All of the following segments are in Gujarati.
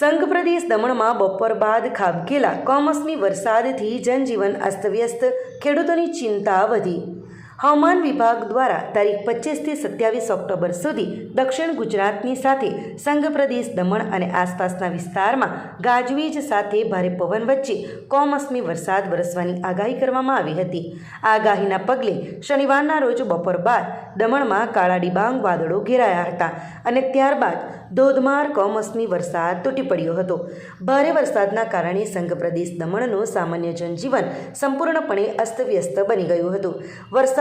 સંઘ પ્રદેશ દમણમાં બપોર બાદ ખાબકેલા કમોસમી વરસાદથી જનજીવન અસ્તવ્યસ્ત. ખેડૂતોની ચિંતા વધી. હવામાન વિભાગ દ્વારા તારીખ પચીસથી સત્યાવીસ ઓક્ટોબર સુધી દક્ષિણ ગુજરાતની સાથે સંઘ પ્રદેશ દમણ અને આસપાસના વિસ્તારમાં ગાજવીજ સાથે ભારે પવન વચ્ચે કોમોસમી વરસાદ વરસવાની આગાહી કરવામાં આવી હતી. આગાહીના પગલે શનિવારના રોજ બપોર બાદ દમણમાં કાળા ડિબાંગ વાદળો ઘેરાયા હતા અને ત્યારબાદ ધોધમાર કોમોસમી વરસાદ તૂટી પડ્યો હતો. ભારે વરસાદના કારણે સંઘ પ્રદેશ દમણનું સામાન્ય જનજીવન સંપૂર્ણપણે અસ્તવ્યસ્ત બની ગયું હતું.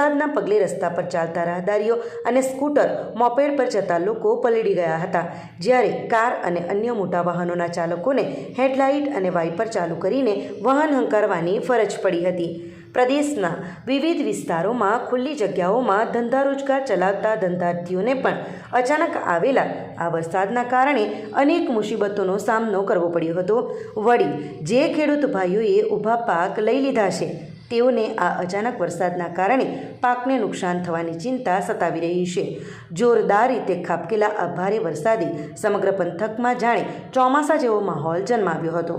વરસાદના પગલે રસ્તા પર ચાલતા રાહદારીઓ અને સ્કૂટર મોપેડ પર જતા લોકો પલળી ગયા હતા. જ્યારે કાર અને અન્ય મોટા વાહનોના ચાલકોને હેડલાઇટ અને વાઇપર ચાલુ કરીને વાહન હંકારવાની ફરજ પડી હતી. પ્રદેશના વિવિધ વિસ્તારોમાં ખુલ્લી જગ્યાઓમાં ધંધા રોજગાર ચલાવતા ધંધાર્થીઓને પણ અચાનક આવેલા આ વરસાદના કારણે અનેક મુસીબતોનો સામનો કરવો પડ્યો હતો. વળી જે ખેડૂત ભાઈઓએ ઊભા પાક લઈ લીધા છે તેઓને આ અચાનક વરસાદના કારણે પાકને નુકસાન થવાની ચિંતા સતાવી રહી છે. જોરદાર રીતે ખાબકેલા આ ભારે વરસાદે સમગ્ર પંથકમાં જાણે ચોમાસા જેવો માહોલ જન્માવ્યો હતો.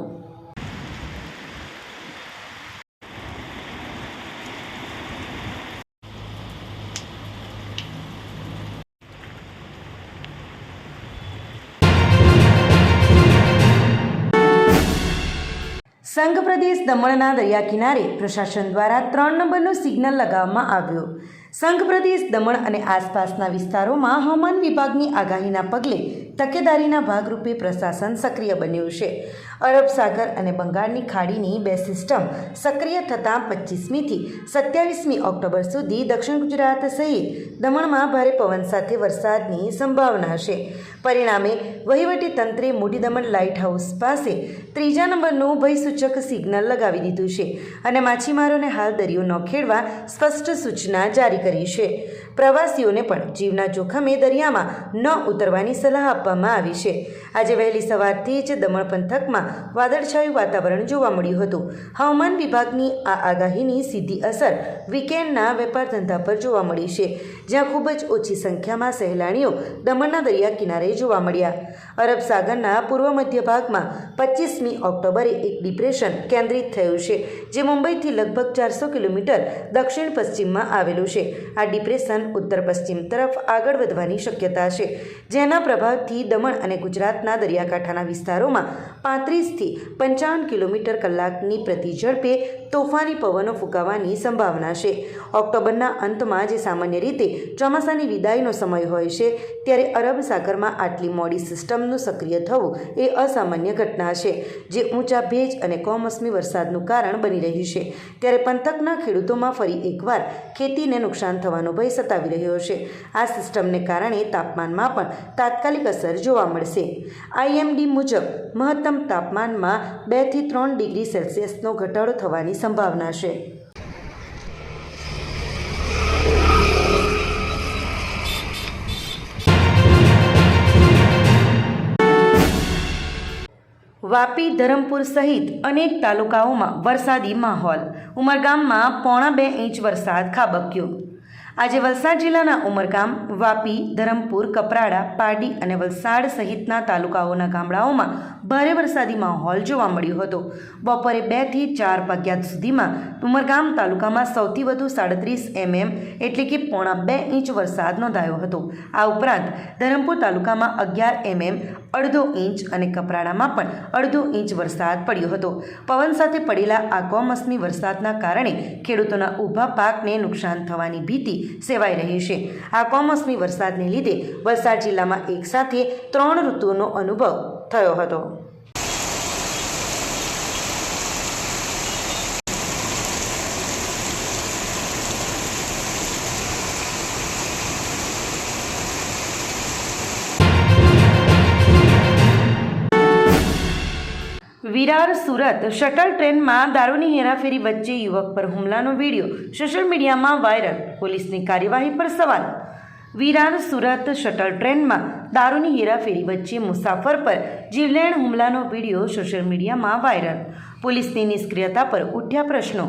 સંઘ પ્રદેશ દમણના દરિયા કિનારે પ્રશાસન દ્વારા ત્રણ નંબરનું સિગ્નલ લગાવવામાં આવ્યું. સંઘ પ્રદેશ દમણ અને આસપાસના વિસ્તારોમાં હવામાન વિભાગની આગાહીના પગલે તકેદારીના ભાગરૂપે પ્રશાસન સક્રિય બન્યું છે. અરબ સાગર અને બંગાળની ખાડીની બે સિસ્ટમ સક્રિય થતાં પચીસમીથી સત્યાવીસમી ઓક્ટોબર સુધી દક્ષિણ ગુજરાત સહિત દમણમાં ભારે પવન સાથે વરસાદની સંભાવના છે. પરિણામે વહીવટી તંત્રે મોટી દમણ લાઇટ હાઉસ પાસે ત્રીજા નંબરનું ભયસૂચક સિગ્નલ લગાવી દીધું છે અને માછીમારોને હાલ દરિયો ન ખેડવા સ્પષ્ટ સૂચના જારી કરી છે. પ્રવાસીઓને પણ જીવના જોખમે દરિયામાં ન ઉતરવાની સલાહ આપવામાં આવી છે. આજે વહેલી સવારથી જ દમણ પંથકમાં વાદળછાયું વાતાવરણ જોવા મળ્યું હતું. હવામાન વિભાગની આ આગાહીની સીધી અસર વીકેન્ડના વેપાર ધંધા પર જોવા મળી છે, જ્યાં ખૂબ જ ઓછી સંખ્યામાં સહેલાણીઓ દમણના દરિયા કિનારે જોવા મળ્યા. અરબ સાગરના પૂર્વ મધ્ય ભાગમાં પચીસમી ઓક્ટોબરે એક ડિપ્રેશન કેન્દ્રિત થયું છે, જે મુંબઈથી લગભગ ચારસો કિલોમીટર દક્ષિણ પશ્ચિમમાં આવેલું છે. આ ડિપ્રેશન ઉત્તર પશ્ચિમ તરફ આગળ વધવાની શક્યતા છે, જેના પ્રભાવથી દમણ અને ગુજરાતના દરિયાકાંઠાના વિસ્તારોમાં પાંત્રીસથી પંચાવન કિલોમીટર કલાકની પ્રતિ ઝડપે તોફાની પવનો ફૂંકાવાની સંભાવના છે. ઓક્ટોબરના અંતમાં જે સામાન્ય રીતે ચોમાસાની વિદાયનો સમય હોય છે, ત્યારે અરબ સાગરમાં આટલી મોડી સિસ્ટમનું સક્રિય થવું એ અસામાન્ય ઘટના છે, જે ઊંચા ભેજ અને કમોસમી વરસાદનું કારણ બની રહ્યું છે. ત્યારે પંથકના ખેડૂતોમાં ફરી એકવાર ખેતીને નુકસાન થવાનો ભય સતાવી રહ્યો છે. આ સિસ્ટમને કારણે તાપમાનમાં પણ તાત્કાલિક અસર જોવા મળશે. આઈએમડી મુજબ, મહત્તમ તાપમાનમાં બેથી ત્રણ ડિગ્રી સેલ્સિયસનો ઘટાડો થવાની સંભાવના છે. વાપી, ધરમપુર સહિત અનેક તાલુકાઓમાં વરસાદી માહોલ. ઉમરગામમાં પોણા બે ઇંચ વરસાદ ખાબક્યો. આજે વલસાડ જિલ્લાના ઉમરગામ, વાપી, ધરમપુર, કપરાડા, પારડી અને વલસાડ સહિતના તાલુકાઓના ગામડાઓમાં ભારે વરસાદી માહોલ જોવા મળ્યો હતો. બપોરે બેથી ચાર વાગ્યા સુધીમાં ઉમરગામ તાલુકામાં સૌથી વધુ સાડત્રીસ એમએમ એટલે કે પોણા બે ઇંચ વરસાદ નોંધાયો હતો. આ ઉપરાંત ધરમપુર તાલુકામાં અગિયાર એમએમ અડધો ઇંચ અને કપરાડામાં પણ અડધો ઇંચ વરસાદ પડ્યો હતો. પવન સાથે પડેલા આ કમોસમી વરસાદના કારણે ખેડૂતોના ઊભા પાકને નુકસાન થવાની ભીતિ સેવાઈ રહી છે. આ કમોસમી વરસાદને લીધે વલસાડ જિલ્લામાં એકસાથે ત્રણ ઋતુનો અનુભવ થયો હતો. વિરાર સુરત શટલ ટ્રેનમાં દારૂની હેરાફેરી વચ્ચે યુવક પર હુમલાનો વીડિયો સોશિયલ મીડિયામાં વાયરલ, પોલીસની કાર્યવાહી પર સવાલ. વિરાર સુરત શટલ ટ્રેનમાં દારૂની હેરાફેરી વચ્ચે મુસાફર પર જીવલેણ હુમલાનો વીડિયો સોશિયલ મીડિયામાં વાયરલ. પોલીસની નિષ્ક્રિયતા પર ઉઠ્યા પ્રશ્નો.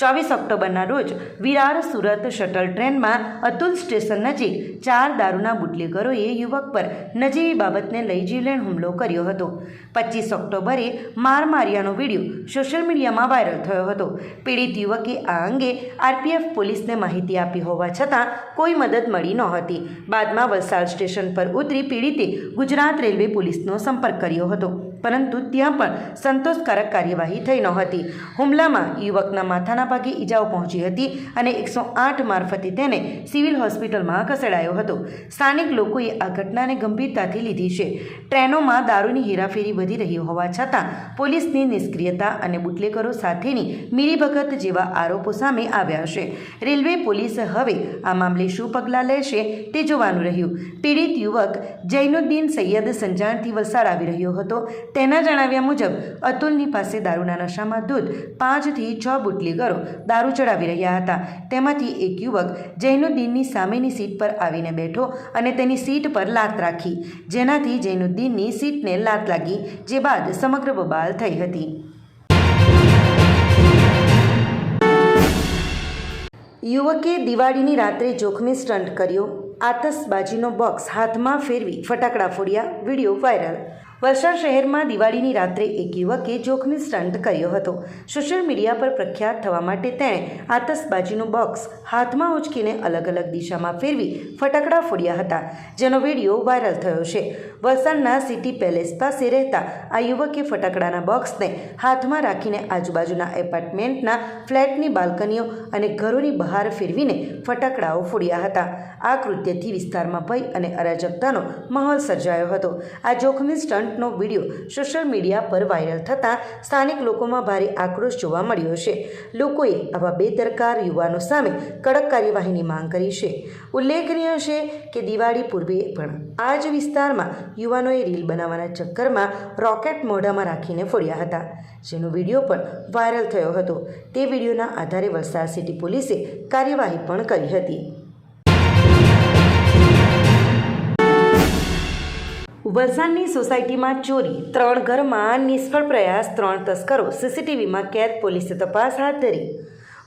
ચોવીસ ઓક્ટોબરના રોજ વિરાર સુરત શટલ ટ્રેનમાં અતુલ સ્ટેશન નજીક ચાર દારૂના બુટલેગરોએ યુવક પર નજીવી બાબતને લઈ જીવલેણ હુમલો કર્યો હતો. પચીસ ઓક્ટોબરે માર માર્યાનો વીડિયો સોશિયલ મીડિયામાં વાયરલ થયો હતો. પીડિત યુવકે આ અંગે આરપીએફ પોલીસને માહિતી આપી હોવા છતાં કોઈ મદદ મળી નહોતી. બાદમાં વલસાડ સ્ટેશન પર ઉતરી પીડિતે ગુજરાત રેલવે પોલીસનો સંપર્ક કર્યો હતો. પરંતુ ત્યાં પણ સંતોષકારક કાર્યવાહી થઈ નહોતી હુમલામાં યુવકના માથાના ભાગે ઈજાઓ પહોંચી હતી અને એકસો આઠ મારફતે તેને સિવિલ હોસ્પિટલમાં ખસેડાયો હતો. સ્થાનિક લોકોએ આ ઘટનાને ગંભીરતાથી લીધી છે. ટ્રેનોમાં દારૂની હેરાફેરી વધી રહી હોવા છતાં પોલીસની નિષ્ક્રિયતા અને બુટલેકરો સાથેની મિલીભગત જેવા આરોપો સામે આવ્યા છે. રેલવે પોલીસ હવે આ મામલે શું પગલાં લેશે તે જોવાનું રહ્યું. પીડિત યુવક જૈનુદ્દીન સૈયદ સંજાણથી વલસાડ આવી રહ્યો હતો. તેના જણાવ્યા મુજબ, અતુલની પાસે દારૂના નશામાં દૂધ, પાંચથી છ બુટલીગરો દારૂ ચડાવી રહ્યા હતા. તેમાંથી એક યુવક જૈનુદ્દીનની સામેની સીટ પર આવીને બેઠો અને તેની સીટ પર લાત રાખી. જેનાથી જૈનુદ્દીનની સીટને લાત લાગી, જે બાદ સમગ્ર બબાલ થઈ હતી. યુવકે દિવાળીની રાત્રે જોખમી સ્ટન્ટ કર્યો. આતશબાજીનો બોક્સ હાથમાં ફેરવી ફટાકડા ફોડ્યા. વીડિયો વાયરલ વલસાડ શહેરમાં દિવાળીની રાત્રે એક યુવકે જોખમી સ્ટન્ટ કર્યો હતો. સોશિયલ મીડિયા પર પ્રખ્યાત થવા માટે તેણે આતશબાજીનું બોક્સ હાથમાં ઉચકીને અલગ અલગ દિશામાં ફેરવી ફટાકડા ફોડ્યા હતા, જેનો વીડિયો વાયરલ થયો છે. વલસાડના સિટી પેલેસ પાસે રહેતા આ યુવકે ફટાકડાના બોક્સને હાથમાં રાખીને આજુબાજુના એપાર્ટમેન્ટના ફ્લેટની બાલ્કનીઓ અને ઘરોની બહાર ફેરવીને ફટાકડાઓ ફોડ્યા હતા. આ કૃત્યથી વિસ્તારમાં ભય અને અરાજકતાનો માહોલ સર્જાયો હતો. આ જોખમી સ્ટન્ટનો વીડિયો સોશિયલ મીડિયા પર વાયરલ થતાં સ્થાનિક લોકોમાં ભારે આક્રોશ જોવા મળ્યો છે. લોકોએ આવા બેદરકાર યુવાનો સામે કડક કાર્યવાહીની માંગ કરી છે. ઉલ્લેખનીય છે કે દિવાળી પૂર્વે પણ આ જ વિસ્તારમાં યુવાનોએ રીલ બનાવવાના ચક્કરમાં રોકેટ મોઢામાં રાખીને ફોડ્યા હતા, જેનો વીડિયો પણ વાયરલ થયો હતો. તે વિડીયોના આધારે વલસાડ સિટી પોલીસે કાર્યવાહી પણ કરી હતી. વલસાડની સોસાયટીમાં ચોરી, ત્રણ ઘરમાં નિષ્ફળ પ્રયાસ, ત્રણ તસ્કરો. સીસીટીવીમાં કેદ, પોલીસે તપાસ હાથ ધરી.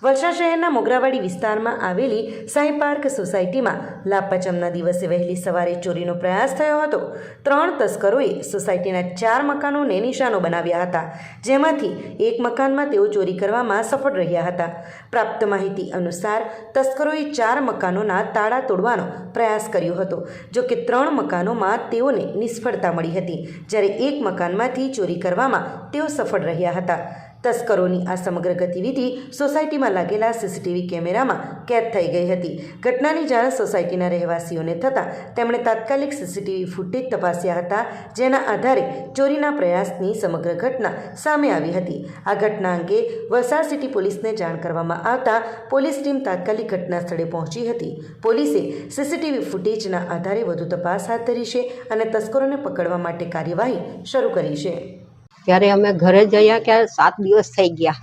વલસાડ શહેરના મોગરાવાડી વિસ્તારમાં આવેલી સાઈ પાર્ક સોસાયટીમાં લાપાચમના દિવસે વહેલી સવારે ચોરીનો પ્રયાસ થયો હતો. ત્રણ તસ્કરોએ સોસાયટીના ચાર મકાનોને નિશાનો બનાવ્યા હતા, જેમાંથી એક મકાનમાં તેઓ ચોરી કરવામાં સફળ રહ્યા હતા. પ્રાપ્ત માહિતી અનુસાર, તસ્કરોએ ચાર મકાનોના તાળા તોડવાનો પ્રયાસ કર્યો હતો, જો કે ત્રણ મકાનોમાં તેઓને નિષ્ફળતા મળી હતી. જ્યારે એક મકાનમાંથી ચોરી કરવામાં તેઓ સફળ રહ્યા હતા. તસ્કરોની આ સમગ્ર ગતિવિધિ સોસાયટીમાં લાગેલા સીસીટીવી કેમેરામાં કેદ થઈ ગઈ હતી. ઘટનાની જાણ સોસાયટીના રહેવાસીઓને થતાં તેમણે તાત્કાલિક સીસીટીવી ફૂટેજ તપાસ્યા હતા, જેના આધારે ચોરીના પ્રયાસની સમગ્ર ઘટના સામે આવી હતી. આ ઘટના અંગે વલસાડ સિટી પોલીસને જાણ કરવામાં આવતા પોલીસ ટીમ તાત્કાલિક ઘટના સ્થળે પહોંચી હતી. પોલીસે સીસીટીવી ફૂટેજના આધારે વધુ તપાસ હાથ ધરી છે અને તસ્કરોને પકડવા માટે કાર્યવાહી શરૂ કરી છે. ત્યારે અમે ઘરે જયા કે સાત દિવસ થઈ ગયા.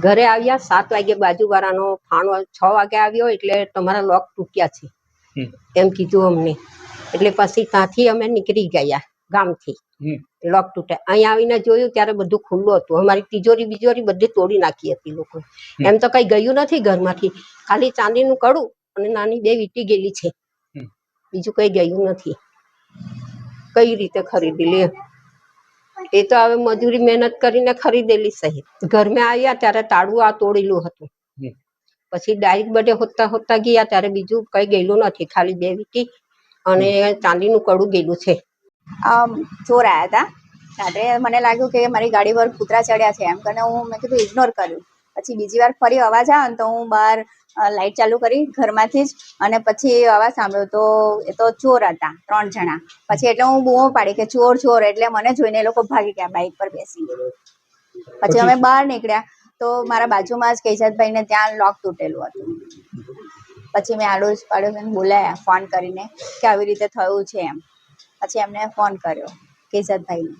ઘરે આવ્યા સાત વાગે બાજુવાળાનો ફાણો છ વાગે આવ્યો એટલે તમારા લોક તૂટ્યા છે. એમ કીધું અમને. એટલે પછી ત્યાંથી અમે નીકળી ગયા ગામથી. લોક તૂટે. અહીંયા આવીને જોયું ત્યારે બધું ખુલ્લું હતું. અમારી તિજોરી બીજોરી બધી તોડી નાખી હતી લોકો. એમ તો કઈ ગયું નથી ઘરમાંથી. ખાલી ચાંદીનું કડું અને નાની બે વીટી ગયેલી છે. બીજું કઈ ગયું નથી. કઈ રીતે ખરીદી લે? એ તો હવે મજૂરી મહેનત કરીને ખરીદેલી સહી. ઘરમાં આવ્યા ત્યારે તાળું આ તોડેલું હતું. પછી ડાયરેક્ટ બધે હોતા હોતા ગયા ત્યારે બીજું કઈ ગયેલું નથી ખાલી બે વીટી અને ચાંદીનું કડું ગયેલું છે. આમ ચોર આવ્યા હતા ત્યારે મને લાગ્યું કે મારી ગાડી પર કૂતરા ચડ્યા છે. એમ કરીને હું મેં કીધું ઇગ્નોર કર્યું. પછી બીજી વાર ફરી અવાજ આવે ને તો હું બહાર લાઇટ ચાલુ કરી ઘરમાંથી જ અને પછી અવાજ સાંભળ્યો તો એ તો ચોર હતા ત્રણ જણા. પછી એટલે હું બૂમો પાડી કે ચોર ચોર એટલે મને જોઈને એ લોકો ભાગી ગયા બાઇક પર બેસી. પછી અમે બહાર નીકળ્યા તો મારા બાજુમાં જ કેશદભાઈને ત્યાં લોક તૂટેલું હતું. પછી મેં આડોશ પાડોશને બોલાયા ફોન કરીને કે આવી રીતે થયું છે એમ. પછી એમને ફોન કર્યો કેશદભાઈને.